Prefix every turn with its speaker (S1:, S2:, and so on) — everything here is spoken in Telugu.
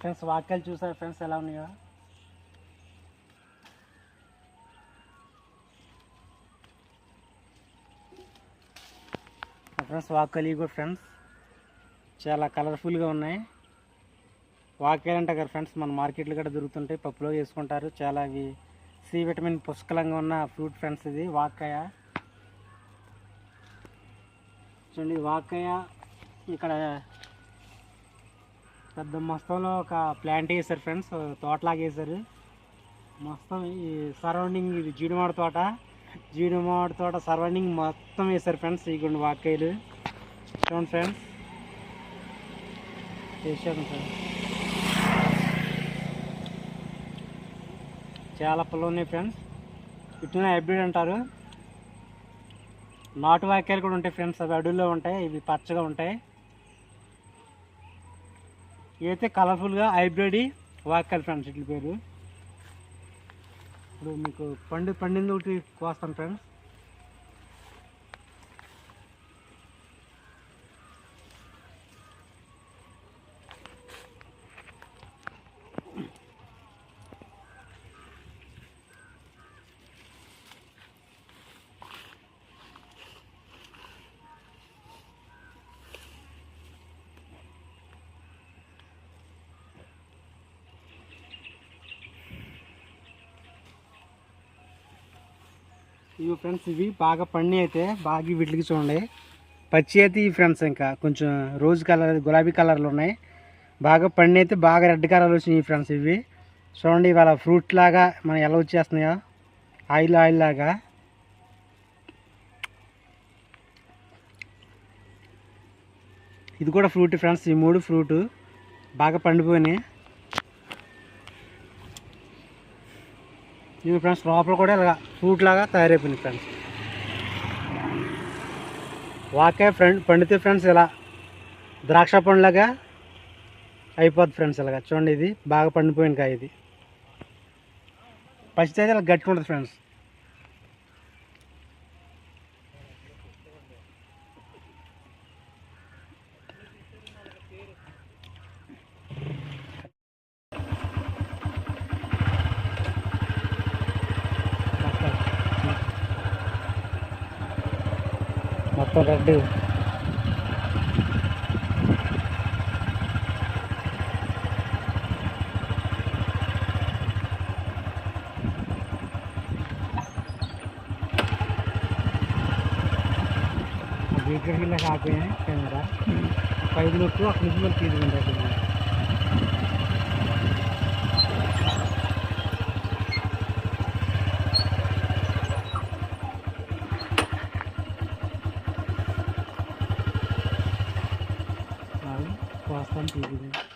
S1: ఫ్రెండ్స్ వాక్యాలు చూసారు ఫ్రెండ్స్ ఎలా ఉన్నాయో? ఫ్రెండ్స్ వాక్యాలు ఇవి కూడా ఫ్రెండ్స్ చాలా కలర్ఫుల్గా ఉన్నాయి. వాక్యాలు అంటే కదా ఫ్రెండ్స్ మన మార్కెట్లో కూడా దొరుకుతుంటాయి పప్పులో వేసుకుంటారు. చాలా అవి సి విటమిన్ పుష్కలంగా ఉన్న ఫ్రూట్ ఫ్రెండ్స్ ఇది వాక్కాయ. చూడండి వాక్కాయ ఇక్కడ పెద్ద మొత్తంలో ఒక ప్లాంట్ వేసారు ఫ్రెండ్స్ తోటలాగా వేసారు మొత్తం ఈ సరౌండింగ్ ఇది జీడిమాడ తోట. జీడిమాడ తోట సరౌండింగ్ మొత్తం వేసారు ఫ్రెండ్స్ ఈ కొన్ని వాక్కాయలు చూడండి ఫ్రెండ్స్ వేసాను ఫ్రెండ్స్ చాలా పళ్ళు ఉన్నాయి ఫ్రెండ్స్ ఇట్లనే హైబ్రిడ్ అంటారు. నాటు వాక్యాలు కూడా ఉంటాయి ఫ్రెండ్స్ అవి అడవుల్లో ఉంటాయి ఇవి పచ్చగా ఉంటాయి. ఇవైతే కలర్ఫుల్గా హైబ్రిడ్ వాక్యాలు ఫ్రెండ్స్ ఇట్ల పేరు. ఇప్పుడు మీకు పండు పండింది ఒకటి కోస్తాను ఫ్రెండ్స్. ఇవి ఫ్రెండ్స్ ఇవి బాగా పండి అయితే బాగా వీటికి చూడండి. పచ్చి అయితే ఈ ఫ్రెండ్స్ ఇంకా కొంచెం రోజ్ కలర్ గులాబీ కలర్లు ఉన్నాయి. బాగా పండి అయితే బాగా రెడ్ కలర్ వచ్చినాయి ఫ్రెండ్స్ ఇవి. చూడండి ఇవాళ ఫ్రూట్ లాగా మనం ఎలా వచ్చేస్తున్నాయో? ఆయిల్ ఆయిల్ లాగా. ఇది కూడా ఫ్రూట్ ఫ్రెండ్స్ ఈ మూడు ఫ్రూట్ బాగా పండిపోయినాయి. ఇవి ఫ్రెండ్స్ లోపల కూడా ఇలా ఫ్రూట్ లాగా తయారైపోయింది ఫ్రెండ్స్. వాకే ఫ్రెండ్ పండితే ఫ్రెండ్స్ ఇలా ద్రాక్ష పండులాగా అయిపోద్ది ఫ్రెండ్స్ ఇలాగా. చూడండి ఇది బాగా పండిపోయింది కాయ ఇది. పచ్చితే ఇలా గట్టిగా ఉంటుంది ఫ్రెండ్స్. మొత్తం రెడ్ వీటికి ఇలా ఆపోయాయి కెమెరా. పైకి నొక్కు అక్కడి నుంచి మనం A fondo.